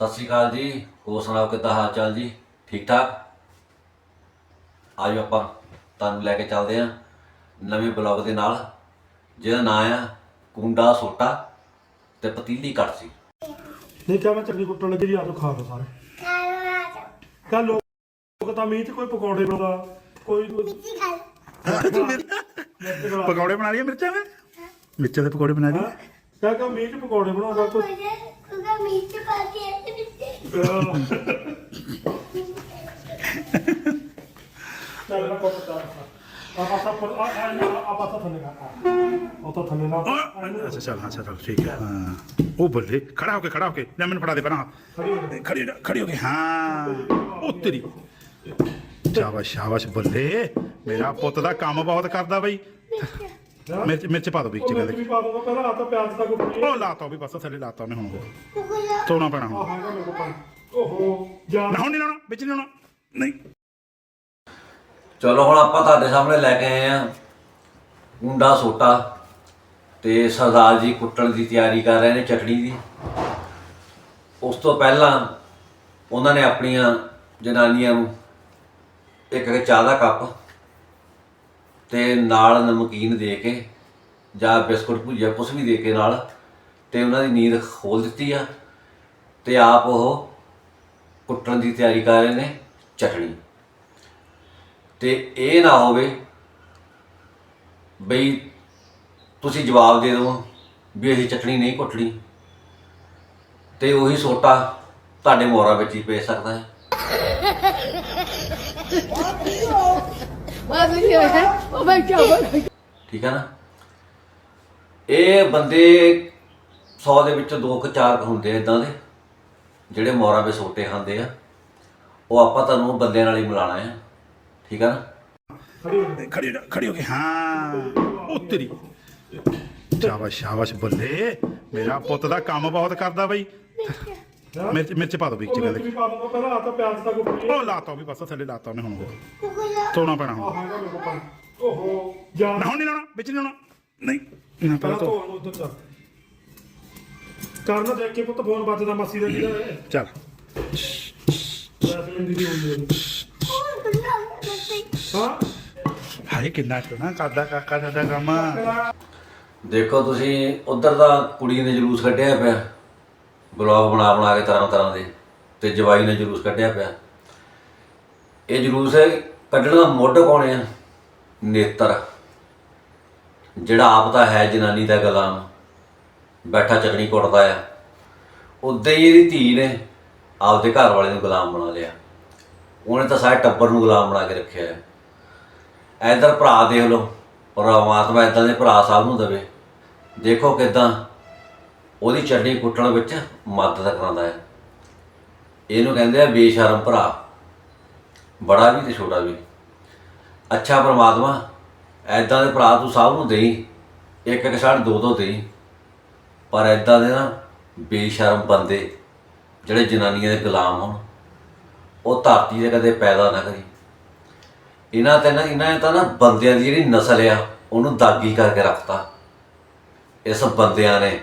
ਸਤਿ ਸ਼੍ਰੀ ਅਕਾਲ ਜੀ। ਹੋਰ ਸੁਣਾਓ ਕਿੱਦਾਂ ਹਾਲ ਚਾਲ ਜੀ? ਠੀਕ ਠਾਕ? ਆਜੋ ਆਪਾਂ ਤੁਹਾਨੂੰ ਲੈ ਕੇ ਚੱਲਦੇ ਹਾਂ ਨਵੇਂ ਬਲੌਗ ਦੇ ਨਾਲ। ਜਿਹਦਾ ਨਾਮ ਆ ਕੁੰਡਾ ਸੋਟਾ ਤੇ ਪਤੀਲੀ ਕੜਛੀ। ਨਹੀਂ ਕਿਹਾ ਮੈਂ ਚਟਨੀ ਕੁੱਟਣ ਲੱਗੀ ਜੀ ਆਜੋ ਖਾ ਲਓ ਸਾਰੇ। ਕਹ ਲੋਕ ਤਾਂ ਮੀਂਹ ਚ ਕੋਈ ਪਕੌੜੇ ਬਣਾਉਂਦਾ ਕੋਈ ਪਕੌੜੇ ਬਣਾ ਲਈਏ ਮਿਰਚਾਂ ਦੇ ਮਿਰਚਾਂ ਦੇ ਪਕੌੜੇ ਬਣਾ ਲਈਏ? ਕਹ ਕਹ ਮੀਂਹ ਚ ਪਕੌੜੇ ਬਣਾਉਂਦਾ ਕੋਈ ਚੱਲ ਨਾ ਕੋਟ ਦਾ ਆ ਪਰ ਆ ਆ ਆ ਪਾਸਾ ਥੱਲੇ ਨਾ ਉਹ ਤਾਂ ਥੱਲੇ ਨਾ ਅੱਛਾ ਚੱਲ ਹਾਂ ਅੱਛਾ ਚੱਲ ਠੀਕ ਹੈ ਹਾਂ ਉਹ ਬੱਲੇ ਖੜਾ ਹੋ ਕੇ ਖੜਾ ਹੋ ਕੇ ਲੈ ਮੈਨੂੰ ਫੜਾ ਦੇ ਪਹਿਲਾਂ ਖੜੀ ਹੋ ਖੜੀ ਹੋ ਕੇ ਹਾਂ ਉਹ ਤੇਰੀ ਸ਼ਾਬਾਸ਼ ਸ਼ਾਬਾਸ਼ ਬੱਲੇ ਮੇਰਾ ਪੁੱਤ ਦਾ ਕੰਮ ਬਹੁਤ ਕਰਦਾ ਬਈ ਮਿਰਚ ਮਿਰਚ ਪਾ ਦੋ ਵਿੱਚ ਉਹ ਮਿਰਚ ਕਹਿੰਦੇ ਵੀ ਪਾ ਦੂੰਗਾ ਪਹਿਲਾਂ ਆ ਤਾਂ ਪਿਆਜ਼ ਦਾ ਕੁੱਟ ਲਿਆ ਉਹ ਲਾਤਾ ਉਹ ਵੀ ਬਸ ਥੱਲੇ ਲਾਤਾ ਉਹਨੇ ਹੁਣ ਉਹ। ਧੋਣਾ ਪੈਣਾ ਹੁਣ। ਹੈਗਾ ਮੇਰੇ ਕੋਲ ਪਾਣੀ। ਓਹੋ ਜਾਨ ਨਾ ਹੁਣ ਨਹੀਂ ਲਾਉਣਾ ਵਿੱਚ ਨਹੀਂ ਲਾਉਣਾ। ਨਹੀਂ। ਚਲੋ ਹੁਣ ਆਪਾਂ ਤੁਹਾਡੇ ਸਾਹਮਣੇ ਲੈ ਕੇ ਆਏ ਆ। ਕੁੰਡਾ ਸੋਟਾ ਤੇ ਸਰਦਾਰ ਜੀ ਕੁੱਟਣ ਦੀ ਤਿਆਰੀ ਕਰ ਰਹੇ ਨੇ ਚਟਣੀ ਦੀ। ਉਸ ਤੋਂ ਪਹਿਲਾਂ ਉਹਨਾਂ ਨੇ ਆਪਣੀਆਂ ਜਨਾਨੀਆਂ ਨੂੰ ਇੱਕ ਇੱਕ ਚਾਹ ਦਾ ਕੱਪ ਤੇ ਨਾਲ ਨਮਕੀਨ ਦੇ ਕੇ ਜਾਂ ਬਿਸਕੁਟ ਭੁਜੀਆ ਕੁਛ ਵੀ ਦੇ ਕੇ ਨਾਲ ਤੇ ਉਹਨਾਂ ਦੀ ਨੀਂਦ ਖੋਲ ਦਿੱਤੀ ਆ ਤੇ ਆਪ ਉਹ ਕੁੱਟਣ ਦੀ ਤਿਆਰੀ ਕਰ ਰਹੇ ਨੇ ਚਟਣੀ। ਤੇ ਇਹ ਨਾ ਹੋਵੇ ਬਈ ਤੁਸੀਂ ਜਵਾਬ ਦੇ ਦਿਓ ਵੀ ਅਸੀਂ ਚਟਣੀ ਨਹੀਂ ਕੁੱਟਣੀ ਤੇ ਉਹੀ ਸੋਟਾ ਤੁਹਾਡੇ ਮੋਹਰਾਂ ਵਿੱਚ ਹੀ ਪੇ ਸਕਦਾ ਹੈ। Mas o que é? Como é ਠੀਕ ਹੈ ਨਾ? ਇਹ ਬੰਦੇ 100 ਦੇ ਵਿੱਚੋਂ ਦੋ ਕੁ ਚਾਰ ਕੁ ਹੁੰਦੇ ਇਦਾਂ ਦੇ ਜਿਹੜੇ ਮੋਹਰਾਂ ਵਿੱਚ ਸੋਟੇ ਖਾਂਦੇ ਆ। ਉਹ ਆਪਾਂ ਤੁਹਾਨੂੰ ਬੰਦਿਆਂ ਨਾਲ ਹੀ ਮਿਲਾਣਾ ਆ। ਠੀਕ ਹੈ ਨਾ? ਖੜੀ ਹੋ ਜਾ, ਖੜੀ ਹੋ ਕੇ ਹਾਂ। ਉਹ ਤੇਰੀ। ਸ਼ਾਬਾਸ਼ ਸ਼ਾਬਾਸ਼ ਬੱਲੇ। ਮੇਰਾ ਪੁੱਤ ਦਾ ਕੰਮ ਬਹੁਤ ਕਰਦਾ ਬਈ। ਮਿਰਚ ਮਿਰਚ ਪਾ ਦੋ ਵਿੱਚ ਉਹ ਮਿਰਚ ਕਹਿੰਦੇ ਵੀ ਪਾ ਦੂੰਗਾ ਪਹਿਲਾਂ ਆ ਤਾਂ ਪਿਆਜ਼ ਦਾ ਉਹ ਲਾਤਾ ਉਹ ਵੀ ਬਸ ਥੱਲੇ ਲਾਤਾ ਉਹਨੇ ਹੁਣ ਉਹ। ਧੋਣਾ ਪੈਣਾ ਹੁਣ। ਹੈਗਾ ਮੇਰੇ ਕੋਲ ਪਾਣੀ। ਓਹੋ ਜਾਨ ਨਾ ਹੁਣ ਨਹੀਂ ਲਾਉਣਾ ਵਿੱਚ ਨਹੀਂ ਲਾਉਣਾ। ਨਹੀਂ ਨਾ ਪਹਿਲਾਂ ਪਹਿਲਾਂ ਉਧਰ ਚੱਲ। ਕਰਨਾ ਦੇਖ ਕੇ ਪੁੱਤ ਫੋਨ ਵੱਜਦਾ ਮਾਸੀ ਦਾ ਕਿਹਦਾ ਹੈ। ਚੱਲ। ਜੈਸਮੀਨ ਦੀ ਦੀ ਹੁੰਦੀ ਹੈ ਹਾਂ? ਹਾਏ ਕਿੰਨਾ ਸੋਹਣਾ ਕਰਦਾ ਕਾਕਾ ਸਾਡਾ ਕੰਮ। ਦੇਖੋ ਤੁਸੀਂ ਉਧਰ ਦਾ ਕੁੜੀ ਨੇ ਜਲੂਸ ਕੱਢਿਆ ਪਿਆ। ਬਲੌਗ ਬਣਾ ਬਣਾ ਕੇ ਤਰ੍ਹਾਂ ਤਰ੍ਹਾਂ ਦੇ ਤੇ ਜਵਾਈ ਨੇ ਜਲੂਸ ਕੱਢਿਆ ਪਿਆ। ਇਹ ਜਲੂਸ ਹੈ ਕੱਢਣ ਦਾ ਮੁੱਢ ਕੌਣ ਆ ਨੇਤਰ। ਜਿਹੜਾ ਆਪ ਤਾਂ ਹੈ ਜਨਾਨੀ ਦਾ ਗੁਲਾਮ, ਬੈਠਾ ਚਟਣੀ ਕੁੱਟਦਾ ਆ। ਉਦਾਂ ਹੀ ਇਹਦੀ ਧੀ ਨੇ ਆਪਦੇ ਘਰ ਵਾਲੇ ਨੂੰ ਗੁਲਾਮ ਬਣਾ ਲਿਆ। ਉਹਨੇ ਤਾਂ ਸਾਰੇ ਟੱਬਰ ਨੂੰ ਗੁਲਾਮ ਬਣਾ ਕੇ ਰੱਖਿਆ ਹੈ। ਇਧਰ ਭਰਾ ਦੇਖ ਲਓ, ਪਰਮਾਤਮਾ ਇਦਾਂ ਦੇ ਭਰਾ ਸਾਹਿਬ ਨੂੰ ਦੇਵੇ। ਦੇਖੋ ਕਿਦਾਂ ਉਹਦੀ ਚਟਣੀ ਕੁੱਟਣ ਵਿੱਚ ਮਦਦ ਕਰਾਉਂਦਾ ਹੈ। ਇਹਨੂੰ ਕਹਿੰਦੇ ਆ ਬੇਸ਼ਰਮ ਭਰਾ। ਬੜਾ ਵੀ ਤੇ ਛੋਟਾ ਵੀ। ਅੱਛਾ ਪਰਮਾਤਮਾ ਐਦਾਂ ਦੇ ਭਰਾ ਤੂੰ ਸਭ ਨੂੰ ਦੇਈ। ਇੱਕ ਇੱਕ ਛੱਡ ਦੋ ਦੋ ਦੇਈ। ਪਰ ਐਦਾਂ ਦੇ ਨਾ ਬੇਸ਼ਰਮ ਬੰਦੇ, ਜਿਹੜੇ ਜਨਾਨੀਆਂ ਦੇ ਗੁਲਾਮ ਹੋਣ, ਉਹ ਧਰਤੀ ਤੇ ਕਦੇ ਪੈਦਾ ਨਾ ਕਰੀ। ਇਹਨਾਂ ਤੇ ਨਾ, ਇਹਨਾਂ ਨੇ ਤਾਂ ਨਾ ਬੰਦਿਆਂ ਦੀ ਜਿਹੜੀ ਨਸਲ ਆ, ਉਹਨੂੰ ਦਾਗੀ ਕਰਕੇ ਰੱਖਤਾ। ਇਸ ਬੰਦਿਆਂ ਨੇ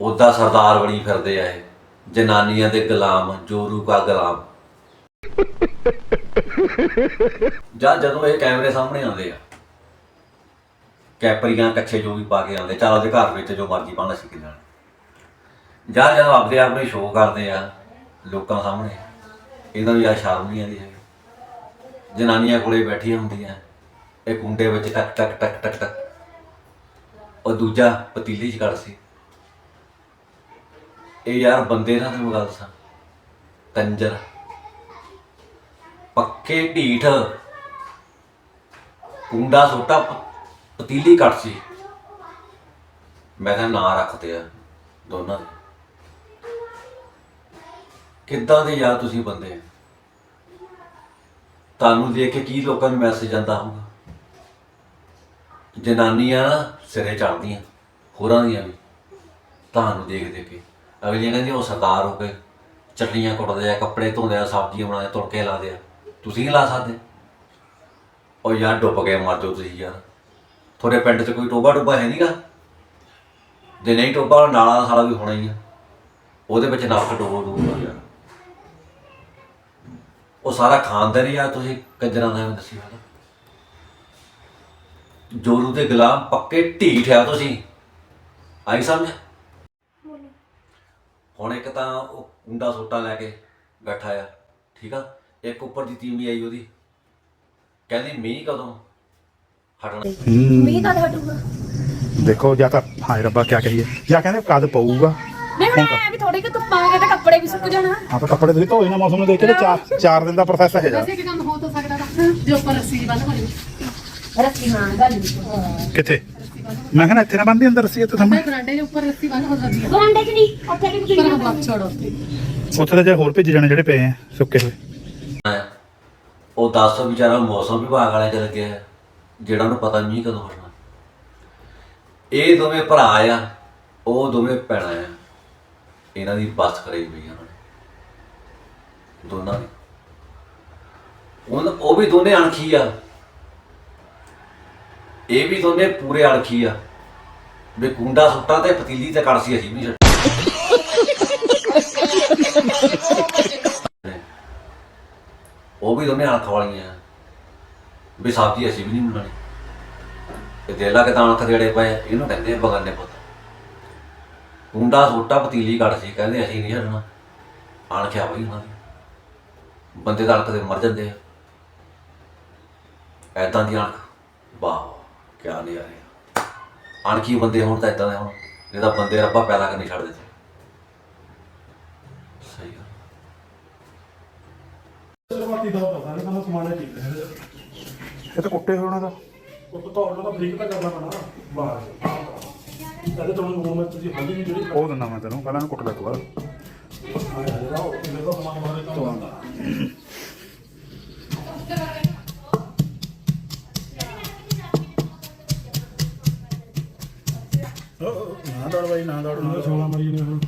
ਉਹਦਾ ਸਰਦਾਰ ਬਣੀ ਫਿਰਦੇ ਆ ਇਹ। ਜਨਾਨੀਆਂ ਦੇ ਗੁਲਾਮ, ਜੋਰੂ ਕਾ ਗੁਲਾਮ। ਜਾਂ ਜਦੋਂ ਇਹ ਕੈਮਰੇ ਸਾਹਮਣੇ ਆਉਂਦੇ ਆ, ਕੈਪਰੀਆਂ ਕੱਛੇ ਜੋ ਵੀ ਪਾ ਕੇ ਆਉਂਦੇ, ਚੱਲ ਉਹਦੇ ਘਰ ਵਿੱਚ ਜੋ ਮਰਜ਼ੀ ਪਾਉਣਾ ਸੀ ਜਾਣ। ਜਾਂ ਜਦੋਂ ਆਪਦੇ ਆਪ ਨੂੰ ਸ਼ੋਅ ਕਰਦੇ ਆ, ਲੋਕਾਂ ਸਾਹਮਣੇ ਇਹਨਾਂ ਨੂੰ ਯਾਰ ਸ਼ਰਮ ਨਹੀਂ ਆਉਂਦੀ ਹੈਗੀ। ਜਨਾਨੀਆਂ ਕੋਲੇ ਬੈਠੀਆਂ ਹੁੰਦੀਆਂ, ਇਹ ਕੁੰਡੇ ਵਿੱਚ ਟਕ ਟਕ ਟਕ ਟਕ ਟਕ। ਉਹ ਦੂਜਾ ਪਤੀਲੇ 'ਚ ਕੱਢ ਸੀ। ਇਹ ਯਾਰ ਬੰਦੇ ਨਾਲ ਤੈਨੂੰ ਗੱਲ ਦੱਸਾਂ। ਕੰਜਰ। ਪੱਕੇ ਢੀਠ। ਕੁੰਡਾ ਸੋਟਾ ਪਤੀਲੀ ਕੱਟ ਮੈਂ ਤਾਂ ਨਾਂ ਰੱਖਦੇ ਆ ਦੋਨਾਂ ਦੇ। ਕਿੱਦਾਂ ਦੇ ਯਾਰ ਤੁਸੀਂ ਬੰਦੇ ਆ? ਤੁਹਾਨੂੰ ਦੇਖ ਕੇ ਕੀ ਲੋਕਾਂ ਨੂੰ ਮੈਸੇਜ ਜਾਂਦਾ ਹੋਊਗਾ। ਜਨਾਨੀਆਂ ਨਾ ਸਿਰੇ ਚੜਦੀਆਂ ਹੋਰਾਂ ਦੀਆਂ ਵੀ। ਤੁਹਾਨੂੰ ਦੇਖ ਦੇਖ ਕੇ। ਅਗਲੀਆਂ ਕਹਿੰਦੀਆਂ ਉਹ ਸਰਦਾਰ ਹੋ ਕੇ ਚਟਨੀਆਂ ਕੁੱਟਦੇ ਆ ਕੱਪੜੇ ਧੋਂਦੇ ਆ ਸਬਜ਼ੀਆਂ ਬਣਾਉਂਦੇ ਆ, ਤੁੜਕੇ ਲਾਉਂਦੇ ਆ। ਤੁਸੀਂ ਨਹੀਂ ਲਾ ਸਕਦੇ। ਉਹ ਯਾਰ ਡੁੱਬ ਕੇ ਮਰ ਜਾਓ ਤੁਸੀਂ ਯਾਰ। ਤੁਹਾਡੇ ਪਿੰਡ 'ਚ ਕੋਈ ਟੋਬਾ ਟੋਬਾ ਹੈ ਨਹੀਂਗਾ ਜੇ ਨਹੀਂ ਟੋਬਾ ਨਾਲਾ ਸਾਰਾ ਵੀ ਹੋਣਾ ਹੀ ਆ। ਉਹਦੇ ਵਿੱਚ ਨੱਕ ਡੋਲ ਦੂਗਾ ਯਾਰ ਉਹ ਸਾਰਾ ਖਾਨਦਾਨ ਹੀ ਆ ਤੁਸੀਂ ਕੰਜਰਾਂ ਦਾ ਐਵੇਂ ਦੱਸੀ ਹੋਣਾ। ਜੋਰੂ ਦੇ ਗੁਲਾਮ ਪੱਕੇ ਢੀਠ ਆ ਤੁਸੀਂ। ਆਈ ਸਮਝ? ਹੁਣ ਇੱਕ ਤਾਂ ਉਹ ਕੁੰਡਾ ਸੋਟਾ ਲੈ ਕੇ ਬੈਠਾ ਆ ਠੀਕ ਆ? ਇੱਕ ਉੱਪਰ ਦੀ ਤੀਵੀਂ ਆਈ ਉਹਦੀ। ਕਹਿੰਦੀ ਮੀਂਹ ਕਦੋਂ ਹਟਣਾ? ਮੀਂਹ ਕਦ ਹਟੂਗਾ? ਦੇਖੋ ਜਾਂ ਤਾਂ ਹਾਏ ਰੱਬਾ ਕੀ ਕਹੀਏ। ਜਾਂ ਕਹਿੰਦੇ ਕਦ ਪਊਗਾ? ਨਹੀਂ ਹੁਣ ਐ ਵੀ ਥੋੜੀ ਕਿ ਧੁੱਪ ਆ ਗਏ ਤੇ ਕੱਪੜੇ ਵੀ ਸੁੱਕ ਜਾਣਾ। ਆਪਾਂ ਕੱਪੜੇ ਤੁਸੀਂ ਧੋਏ ਨਾ ਮੌਸਮ ਨੂੰ ਦੇਖ ਕੇ ਤੇ ਚਾਰ ਚਾਰ ਦਿਨ ਦਾ ਪ੍ਰੋਸੈਸ ਹੈ ਜਾ ਵੈਸੇ ਕਿ ਕੰਮ ਹੋ ਤਾਂ ਸਕਦਾ ਤਾਂ ਜੋ ਉੱਪਰ ਰੱਸੀ ਬੰਨ ਹੋਣੀ। ਰੱਸੀ ਹਾਂ ਗੱਲ ਕਿੱਥੇ? ਮੈਂ ਕਹਿੰਦਾ ਇੱਥੇ ਨਾ ਬੰਦੀ ਅੰਦਰ ਰੱਸੀ ਇੱਥੇ ਸਾਹਮਣੇ। ਮੈਂ ਬਰਾਂਡੇ ਦੇ ਉੱਪਰ ਰੱਸੀ ਬੰਨ ਹੋ ਸਕਦੀ ਹੈ ਬਰਾਂਡੇ 'ਚ ਨਹੀਂ ਉੱਥੇ ਵੀ ਪਰ ਹਵਾ ਛੋੜੋ। ਉੱਥੇ ਤਾਂ ਜੇ ਹੋਰ ਭੇਜ ਜਾਣੇ ਜਿਹੜੇ ਪਏ ਆ ਸੁੱਕੇ ਹੋਏ। ਉਹ ਦੱਸ ਵਿਚਾਰਾ ਮੌਸਮ ਵਿਭਾਗ ਵਾਲੇ ਚਲ ਗਿਆ ਜਿਹੜਾ ਨੂੰ ਪਤਾ ਨਹੀਂ ਕਦੋਂ ਹਟਣਾ ਇਹ ਦੋਵੇਂ ਭਰਾ ਆ ਉਹ ਦੋਵੇਂ ਭੈਣਾਂ ਆ। ਇਹਨਾਂ ਦੀ ਬੱਸ ਕਰਾਈ ਹੋਈ ਆ ਉਹਨਾਂ ਨੇ ਦੋਨਾਂ ਦੀ। ਉਹ ਵੀ ਦੋਨੇ ਅਣਖੀ ਆ। ਇਹ ਵੀ ਦੋਨੇ ਪੂਰੇ ਅਣਖੀ ਆ। ਵੀ ਕੁੰਡਾ ਸੁੱਟਾ ਤੇ ਪਤੀਲੀ ਤੇ ਕੜਸੀ ਅਸੀਂ ਵੀ। ਨਹੀਂ ਛੱਡਣੀ। ਉਹ ਵੀ ਦੋਨੇ ਅਣਖ ਵਾਲੀਆਂ ਵੀ ਸਬਜ਼ੀ ਅਸੀਂ ਵੀ ਨਹੀਂ ਬਣਾਣੀ ਤੇ ਦੇ ਲਾ ਕੇ ਤਾਂ ਅਣਖ ਦੇੜੇ ਪਏ ਇਹਨੂੰ ਕਹਿੰਦੇ ਆ ਬਗਾਨੇ ਪੁੱਤ। ਕੁੰਡਾ ਸੁੱਟਾ, ਪਤੀਲੀ ਕੱਢ ਸੀ ਕਹਿੰਦੇ ਅਸੀਂ ਨਹੀਂ ਛੱਡਣਾ। ਅਣਖਿਆ ਬਈ ਉਹਨਾਂ ਦੀ। ਬੰਦੇ ਤਾਂ ਅਣਖ ਦੇ ਮਰ ਜਾਂਦੇ ਆ। ਐਦਾਂ ਦੀ ਅਣਖ ਵਾਹ। ਕਿਆ ਨਹੀਂ ਆ ਰਿਹਾ। ਅਣਖੀ ਬੰਦੇ ਹੋਣ ਤਾਂ ਐਦਾਂ ਦੇ ਹੋਣ ਨਹੀਂ ਤਾਂ ਬੰਦੇ ਰੱਬਾ ਪੈਦਾ ਕਰਨੀ ਛੱਡ ਦਿੰਦੇ ਸਹੀ ਆ ਬਾਕੀ ਦਾ ਪਤਾ ਨਹੀਂ ਤੁਹਾਨੂੰ ਸਮਾਨੇ ਠੀਕ ਹੈ। ਇਹ ਤਾਂ ਕੁੱਟੇ ਹੋਏ ਉਹਨਾਂ ਦਾ। ਉਹ ਤਾਂ ਉਹਨਾਂ ਦਾ ਬਰੀਕ ਤਾਂ ਕਰਨਾ ਪੈਣਾ। ਬਾਹਰ। ਕਹਿੰਦੇ ਤੁਹਾਨੂੰ ਨੂਨ ਮਿਰਚ ਦੀ ਹਲਦੀ ਵੀ ਜਿਹੜੀ ਉਹ ਦਿੰਦਾ ਮੈਂ ਤੈਨੂੰ ਪਹਿਲਾਂ ਇਹਨੂੰ ਕੁੱਟ ਲੈ ਤੂੰ ਬਾਅਦ ਆਇਆ ਜਿਹੜਾ ਉਹ ਕਿਵੇਂ ਦਾ ਸਮਾਨ ਮਾਰੇ ਤਾਂ ਨਾ ਦੌੜ ਬਾਈ ਨਾ ਦੌੜ ਉਹਨਾਂ ਸੋਨਾ ਮਰੀ ਨੇ ਹੁਣ।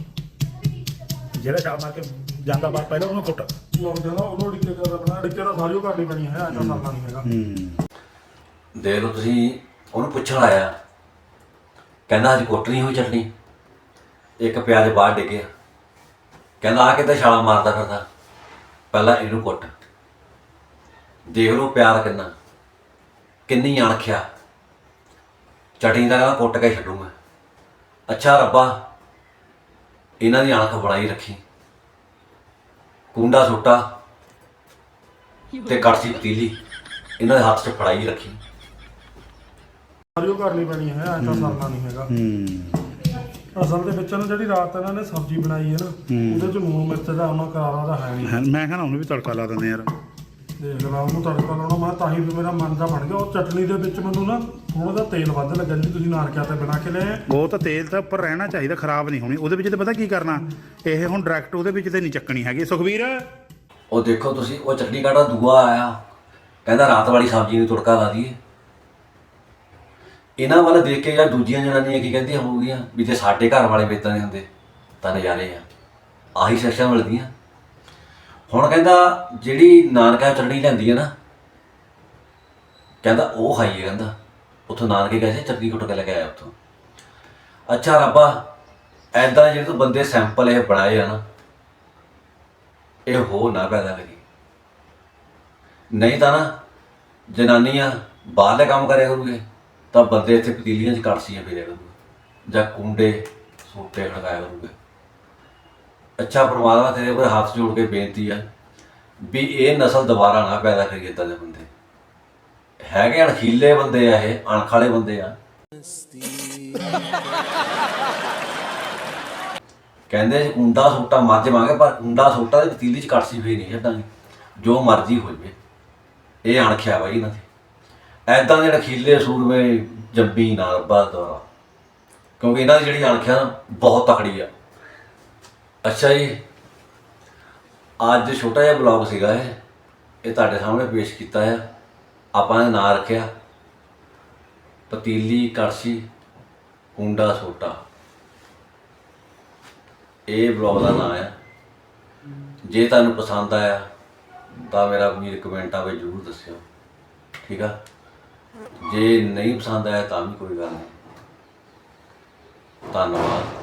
ਜਿਹੜਾ ਚਾਹ ਮਾਰ ਕੇ ਜਾਂਦਾ ਬਾਹਰ ਪਹਿਲਾਂ ਉਹਨੂੰ ਕੁੱਟ। ਲੋਕ ਕਹਿੰਦਾ ਉਹਨੂੰ ਡਿੱਕੇ ਕਰਦਾ ਬਣਾ ਡਿੱਕੇ ਦਾ ਸਾਰੀਓ ਕਰਨੀ ਪੈਣੀ ਹੈ ਅੱਜ ਕਰਨਾ ਨਹੀਂ ਹੈਗਾ। ਹੂੰ। ਦੇਖ ਲਓ ਤੁਸੀਂ ਉਹਨੂੰ ਪੁੱਛਣ ਆਇਆ। ਕਹਿੰਦਾ ਅੱਜ ਕੁੱਟ ਨਹੀਂ ਹੋਈ ਚਟਨੀ। ਇੱਕ ਪਿਆਜ਼ ਬਾਹਰ ਡਿੱਗਿਆ ਕਹਿੰਦਾ ਆ ਕਿੱਦਾਂ ਛਾਲਾ ਮਾਰਦਾ ਫਿਰਦਾ। ਪਹਿਲਾਂ ਇਹਨੂੰ ਕੁੱਟ। ਦੇਖ ਲਓ ਪਿਆਰ ਕਿੰਨਾ। ਕਿੰਨੀ ਅਣਖਿਆ। ਚਟਨੀ ਦਾ ਕਹਿੰਦਾ ਕੁੱਟ ਕੇ ਛੱਡੂ ਮੈਂ। ਅੱਛਾ ਰੱਬਾ ਇਹਨਾਂ ਦੀ ਅਣਖ ਬਣਾਈ ਰੱਖੀ। ਕੁੰਡਾ ਸੁੱਟਾ ਤੇ ਕੜਛੀ ਪਤੀਲੀ ਇਹਨਾਂ ਦੇ ਹੱਥ 'ਚ ਫੜਾਈ ਰੱਖੀ। ਸਾਰੀਓ ਕਰਨੀ ਪੈਣੀ ਹੈ। ਅੱਜ ਕਰਨਾ ਨਹੀਂ ਹੈਗਾ। ਹੂੰ। ਅਸਲ ਦੇ ਵਿੱਚ ਨਾ ਜਿਹੜੀ ਰਾਤ ਇਹਨਾਂ ਨੇ ਸਬਜ਼ੀ ਬਣਾਈ ਹੈ ਨਾ ਉਹਦੇ ਚ ਨੂਨ ਮਿਰਚ ਦਾ ਉਹਨਾਂ ਕਰਾਰਾ ਦਾ ਹੈ ਨਹੀਂ। ਮੈਂ ਕਹਿੰਦਾ ਉਹਨੂੰ ਵੀ ਤੜਕਾ ਲਾ ਦਿੰਦੇ ਯਾਰ। ਦੇਖ ਲਾ ਉਹਨੂੰ ਤੜਕਾ ਲਾਉਣਾ ਮੈਂ ਤਾਂ ਹੀ ਵੀ ਮੇਰਾ ਮਨ ਦਾ ਬਣ ਗਿਆ। ਉਹ ਚਟਨੀ ਦੇ ਵਿੱਚ ਮੈਨੂੰ ਨਾ ਥੋੜਾ ਜਿਹਾ ਤੇਲ ਵੱਧ ਲੱਗਾ ਜਿਹੜੀ ਤੁਸੀਂ ਨਾਨਕਿਆਂ ਤੇ ਬਣਾ ਕੇ ਲਿਆਏ ਉਹ ਤਾਂ ਤੇਲ ਤਾਂ ਉੱਪਰ ਰਹਿਣਾ ਚਾਹੀਦਾ ਖਰਾਬ ਨਹੀਂ ਹੋਣੀ। ਉਹਦੇ ਵਿੱਚ ਤੇ ਪਤਾ ਕੀ ਕਰਨਾ? ਇਹ ਹੁਣ ਡਾਇਰੈਕਟ ਉਹਦੇ ਵਿੱਚ ਤੇ ਨਹੀਂ ਚੱਕਣੀ ਹੈਗੀ। ਸੁਖਵੀਰ ਉਹ ਦੇਖੋ ਤੁਸੀਂ ਉਹ ਚਟਨੀ ਕਾੜਾ ਦੂਆ ਆਇਆ? ਕਹਿੰਦਾ ਰਾਤ ਵਾਲੀ ਸਬਜ਼ੀ ਨੂੰ ਤੁੜਕਾ ਲਾ ਦਈਏ। ਇਹਨਾਂ ਵੱਲ ਦੇਖ ਕੇ ਜਾਂ ਦੂਜੀਆਂ ਜਨਾਨੀਆਂ ਕੀ ਕਹਿੰਦੀਆਂ ਹੋਊਗੀਆਂ ਵੀ ਜੇ ਸਾਡੇ ਘਰ ਵਾਲੇ ਵੇਤਾਂ ਦੇ ਹੁੰਦੇ ਤਾਂ ਨਜ਼ਾਰੇ ਆ। ਆਹੀ ਸੈਕਸ਼ਨ ਮਿਲਦੀਆਂ। ਹੁਣ ਕਹਿੰਦਾ ਜਿਹੜੀ ਨਾਨਕਾ ਚਟਣੀ ਲੈਂਦੀ ਹੈ ਨਾ, ਕਹਿੰਦਾ ਉਹ ਖਾਈਏ ਕਹਿੰਦਾ। ਉੱਥੋਂ ਨਾਨਕੇ ਗਏ ਸੀ ਚਟਨੀ ਕੁੱਟ ਕੇ ਲੈ ਕੇ ਆਇਆ ਉੱਥੋਂ। ਅੱਛਾ ਰੱਬਾ ਐਦਾਂ ਜਿਹੜੇ ਤੂੰ ਬੰਦੇ ਸੈਂਪਲ ਇਹ ਬਣਾਏ ਆ ਨਾ, ਇਹ ਹੋ ਨਾ ਪੈਦਾ ਕਰੀ ਨਹੀਂ ਤਾਂ ਨਾ, ਜਨਾਨੀਆਂ ਬਾਹਰਲੇ ਕੰਮ ਕਰਿਆ ਕਰੂਗੇ, ਤਾਂ ਬੰਦੇ ਇੱਥੇ ਪਤੀਲੀਆਂ 'ਚ ਕੜਸੀਆਂ ਫੇਰਿਆ ਕਰੂਗੇ ਜਾਂ ਕੁੰਡੇ, ਸੋਟੇ ਖੜਕਾਇਆ ਕਰੂਗੇ। ਅੱਛਾ ਪਰਮਾਤਮਾ ਤੇਰੇ ਉੱਪਰ ਹੱਥ ਜੋੜ ਕੇ ਬੇਨਤੀ ਆ ਵੀ ਇਹ ਨਸਲ ਦੁਬਾਰਾ ਨਾ ਪੈਦਾ ਕਰੀਏ ਇਦਾਂ ਦੇ ਬੰਦੇ। ਹੈਗੇ ਅਣਖੀਲੇ ਬੰਦੇ ਆ ਇਹ, ਅਣਖ ਵਾਲੇ ਬੰਦੇ ਆ। ਕਹਿੰਦੇ ਜੀ ਕੁੰਡਾ ਸੋਟਾ ਮਰ ਜਾਵਾਂਗੇ ਪਰ ਉਂਡਾ ਸੋਟਾ ਤੇ ਪਤੀਲੀ 'ਚ ਕੜਸੀ ਫੇਰ ਨਹੀਂ ਛੱਡਾਂਗੇ, ਜੋ ਮਰਜ਼ੀ ਹੋ ਜਵੇ। ਇਹ ਅਣਖਿਆ ਬਾਈ ਇਹਨਾਂ ਦੇ। ਐਦਾਂ ਦੇ ਨਖੀਲੇ ਸੂਰਮੇ ਜੰਬੀ ਨਾ ਰੱਬਾ ਦੁਆਰਾ ਕਿਉਂਕਿ ਇਹਨਾਂ ਦੀ ਜਿਹੜੀ ਅਣਖਿਆ ਨਾ, ਬਹੁਤ ਤਕੜੀ ਆ। ਅੱਛਾ ਜੀ। ਅੱਜ ਛੋਟਾ ਜਿਹਾ ਬਲੌਗ ਸੀਗਾ ਇਹ। ਇਹ ਤੁਹਾਡੇ ਸਾਹਮਣੇ ਪੇਸ਼ ਕੀਤਾ ਆ। ਆਪਾਂ ਨੇ ਨਾਂ ਰੱਖਿਆ। ਪਤੀਲੀ, ਕੜਛੀ, ਕੁੰਡਾ ਸੋਟਾ। ਇਹ ਬਲੌਗ ਦਾ ਨਾਮ ਆ। ਜੇ ਤੁਹਾਨੂੰ ਪਸੰਦ ਆਇਆ, ਤਾਂ ਮੇਰਾ ਵੀਰ ਕਮੈਂਟਾਂ ਵਿੱਚ ਜ਼ਰੂਰ ਦੱਸਿਓ। ਠੀਕ ਆ? ਜੇ ਨਹੀਂ ਪਸੰਦ ਆਇਆ, ਤਾਂ ਵੀ ਕੋਈ ਗੱਲ ਨਹੀਂ। ਧੰਨਵਾਦ।